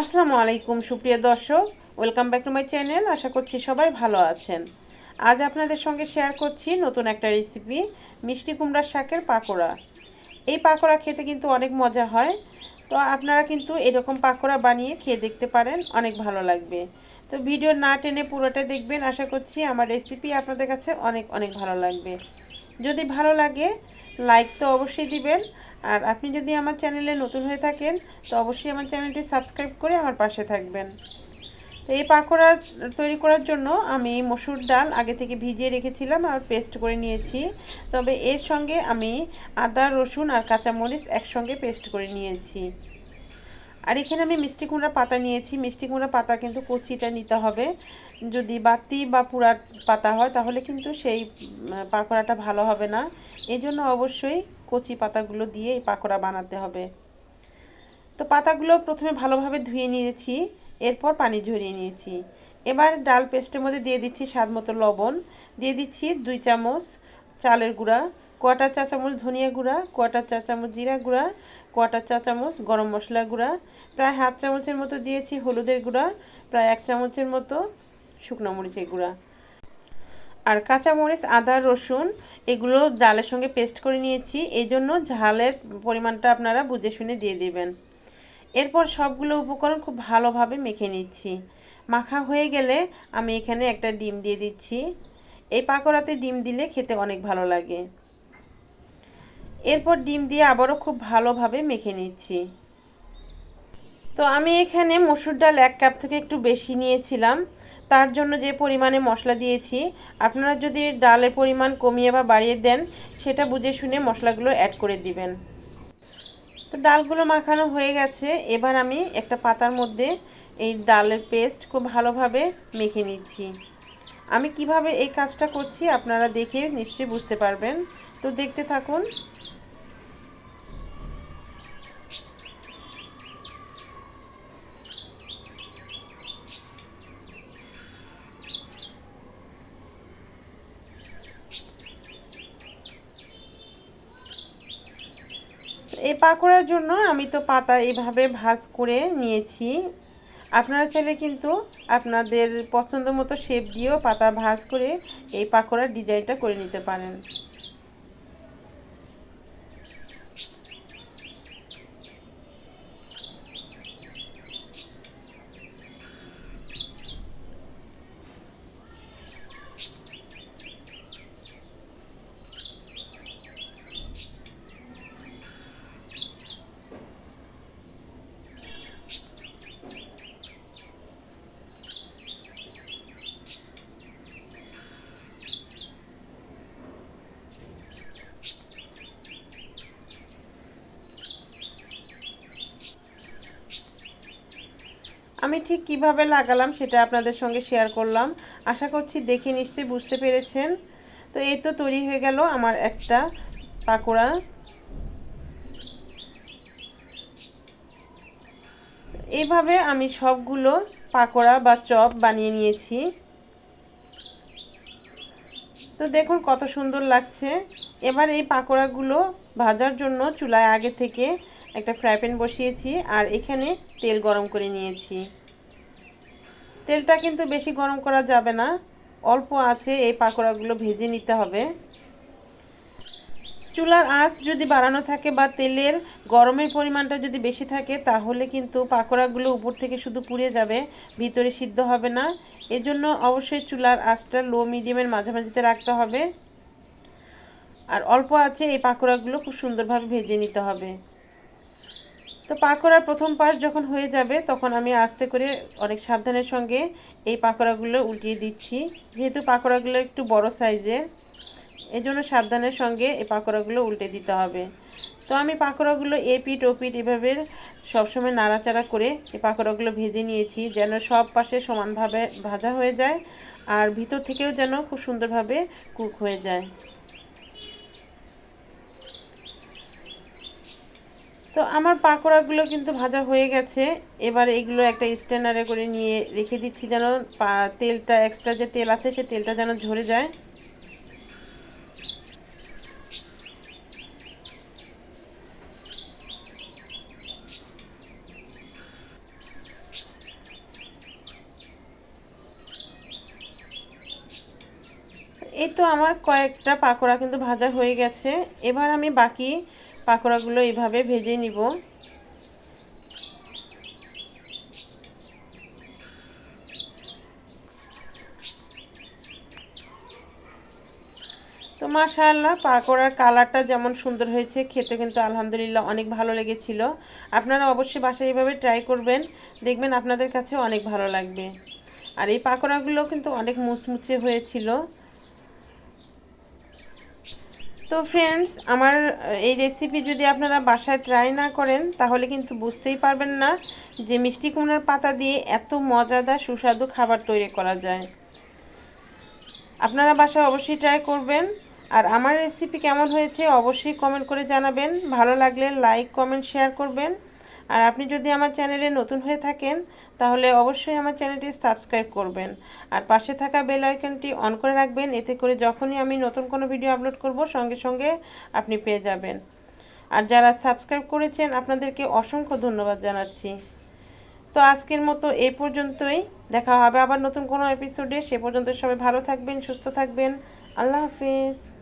আসসালামু আলাইকুম, সুপ্রিয় দর্শক। Welcome back to my channel আশা করছি সবাই ভালো আছেন। আজ আপনাদের সঙ্গে শেয়ার করছি নতুন একটা রেসিপি মিষ্টি কুমড়ার শাকের পাকোড়া। এই পাকোড়া খেতে কিন্তু অনেক মজা হয়। তো আপনারা কিন্তু এরকম পাকোড়া বানিয়ে খেয়ে দেখতে পারেন, অনেক ভালো লাগবে। তো ভিডিও না টেনে পুরোটা দেখবেন। আশা করছি আমার রেসিপি আপনাদের কাছে অনেক অনেক ভালো লাগবে। যদি ভালো লাগে লাইক তো অবশ্যই দিবেন। আর আপনি যদি আমার চ্যানেলে নতুন হয়ে থাকেন, তো অবশ্যই আমার চ্যানেলটি সাবস্ক্রাইব করে আমার পাশে থাকবেন। তো এই পাকোড়া তৈরি করার জন্য আমি মসুর ডাল আগে থেকে ভিজিয়ে রেখেছিলাম আর পেস্ট করে নিয়েছি। তবে এর সঙ্গে আমি আদা, রসুন আর কাঁচামরিচ একসঙ্গে পেস্ট করে নিয়েছি। আর এখানে আমি মিষ্টি কুমড়া পাতা নিয়েছি। মিষ্টি কুমড়া পাতা কিন্তু কচিটা নিতে হবে। যদি বাতি বা পুরা পাতা হয়, তাহলে কিন্তু সেই পাকোড়াটা ভালো হবে না। এই জন্য অবশ্যই কচি পাতাগুলো দিয়ে এই পাকোড়া বানাতে হবে। তো পাতাগুলো প্রথমে ভালোভাবে ধুয়ে নিয়েছি, এরপর পানি ঝরিয়ে নিয়েছি। এবার ডাল পেস্টের মধ্যে দিয়ে দিচ্ছি স্বাদ মতো লবণ, দিয়ে দিচ্ছি দুই চামচ চালের গুঁড়া কোয়াটার চা চামচ ধনিয়া গুঁড়া কোয়াটার চা চামচ জিরা গুঁড়া কোয়াটার চা চামচ গরম মশলা গুঁড়া, প্রায় হাফ চামচের মতো দিয়েছি হলুদের গুঁড়া, প্রায় এক চামচের মতো শুকনো মরিচের গুঁড়া। আর কাঁচামরিচ, আদা, রসুন, এগুলো ডালের সঙ্গে পেস্ট করে নিয়েছি। এই জন্য ঝালের পরিমাণটা আপনারা বুঝে শুনে দিয়ে দেবেন। এরপর সবগুলো উপকরণ খুব ভালোভাবে মেখে নিচ্ছি। মাখা হয়ে গেলে আমি এখানে একটা ডিম দিয়ে দিচ্ছি। এই পাকোড়াতে ডিম দিলে খেতে অনেক ভালো লাগে। এরপর ডিম দিয়ে আবারও খুব ভালোভাবে মেখে নিচ্ছি। তো আমি এখানে মসুর ডাল এক কাপ থেকে একটু বেশি নিয়েছিলাম। তার জন্য যে পরিমাণে মশলা দিয়েছি, আপনারা যদি ডালের পরিমাণ কমিয়ে বা বাড়িয়ে দেন, সেটা বুঝে শুনে মশলাগুলো অ্যাড করে দিবেন। তো ডালগুলো মাখানো হয়ে গেছে, এবার আমি একটা পাতার মধ্যে এই ডালের পেস্ট খুব ভালোভাবে মেখে নিচ্ছি। আমি কীভাবে এই কাজটা করছি আপনারা দেখে নিশ্চয়ই বুঝতে পারবেন। তো দেখতে থাকুন এই পাকোড়ার জন্য আমি তো পাতা এভাবে ভাজ করে নিয়েছি। আপনারা চাইলে কিন্তু আপনাদের পছন্দ মতো শেপ দিয়েও পাতা ভাজ করে এই পাকোড়ার ডিজাইনটা করে নিতে পারেন। আমি ঠিক কীভাবে লাগালাম সেটা আপনাদের সঙ্গে শেয়ার করলাম। আশা করছি দেখে নিশ্চয়ই বুঝতে পেরেছেন। তো এই তো তৈরি হয়ে গেল আমার একটা পাকোড়া। এইভাবে আমি সবগুলো পাকোড়া বা চপ বানিয়ে নিয়েছি। তো দেখুন কত সুন্দর লাগছে। এবার এই পাকোড়াগুলো ভাজার জন্য চুলায় আগে থেকে একটা ফ্রাই প্যান বসিয়েছি আর এখানে তেল গরম করে নিয়েছি। তেলটা কিন্তু বেশি গরম করা যাবে না, অল্প আছে, এই পাকোড়াগুলো ভেজে নিতে হবে। চুলার আঁচ যদি বাড়ানো থাকে বা তেলের গরমের পরিমাণটা যদি বেশি থাকে, তাহলে কিন্তু পাকোড়াগুলো উপর থেকে শুধু পুড়ে যাবে, ভিতরে সিদ্ধ হবে না। এজন্য অবশ্যই চুলার আঁচটা লো মিডিয়ামের মাঝামাঝিতে রাখতে হবে। আর অল্প আছে, এই পাকোড়াগুলো খুব সুন্দরভাবে ভেজে নিতে হবে। তো পাকোড়ার প্রথম পাশ যখন হয়ে যাবে, তখন আমি আস্তে করে অনেক সাবধানের সঙ্গে এই পাকোড়াগুলো উল্টিয়ে দিচ্ছি। যেহেতু পাকোড়াগুলো একটু বড় সাইজের এই জন্য সাবধানের সঙ্গে এই পাকোড়াগুলো উল্টে দিতে হবে। তো আমি পাকোড়াগুলো এ পিঠ ও পিঠ এভাবে সবসময় নাড়াচাড়া করে এই পাকোড়াগুলো ভেজে নিয়েছি, যেন সব পাশে সমানভাবে ভাজা হয়ে যায় আর ভিতর থেকেও যেন খুব সুন্দরভাবে কুক হয়ে যায়। তো আমার পাকোড়াগুলো কিন্তু ভাজা হয়ে গেছে। এবার এগুলো একটা স্ট্যান্ডারে করে নিয়ে রেখে দিচ্ছি যেন তেলটা এক্সট্রা যে তেল আছে সে তেলটা যেন ঝরে যায়। এই তো আমার কয়েকটা পাকোড়া কিন্তু ভাজা হয়ে গেছে। এবার আমি বাকি পাকোড়াগুলো এইভাবে ভেজে নিব। তো মাশাআল্লাহ, পাকোড়ার কালারটা যেমন সুন্দর হয়েছে খেতে কিন্তু আলহামদুলিল্লাহ অনেক ভালো লেগেছিল। আপনারা অবশ্যই বাসায় এইভাবে ট্রাই করবেন, দেখবেন আপনাদের কাছে অনেক ভালো লাগবে। আর এই পাকোড়াগুলো কিন্তু অনেক মুচমুচে হয়েছিল। তো ফ্রেন্ডস আমার এই রেসিপি যদি আপনারা বাসায় ট্রাই না করেন, তাহলে কিন্তু বুঝতেই পারবেন না যে মিষ্টি কুমড়ার পাতা দিয়ে এত মজাদার, সুস্বাদু খাবার তৈরি করা যায়। আপনারা বাসায় অবশ্যই ট্রাই করবেন। আর আমার রেসিপি কেমন হয়েছে অবশ্যই কমেন্ট করে জানাবেন। ভালো লাগলে লাইক কমেন্ট শেয়ার করবেন। আর আপনি যদি আমার চ্যানেলে নতুন হয়ে থাকেন, তাহলে অবশ্যই আমার চ্যানেলটি সাবস্ক্রাইব করবেন। আর পাশে থাকা বেল আইকনটি অন করে রাখবেন, এতে করে যখনই আমি নতুন কোনো ভিডিও আপলোড করব, সঙ্গে সঙ্গে আপনি পেয়ে যাবেন। আর যারা সাবস্ক্রাইব করেছেন, আপনাদেরকে অসংখ্য ধন্যবাদ জানাচ্ছি। তো আজকের মতো এই পর্যন্তই। দেখা হবে আবার নতুন কোনো এপিসোডে সে পর্যন্ত সবাই ভালো থাকবেন, সুস্থ থাকবেন। আল্লাহ হাফিজ।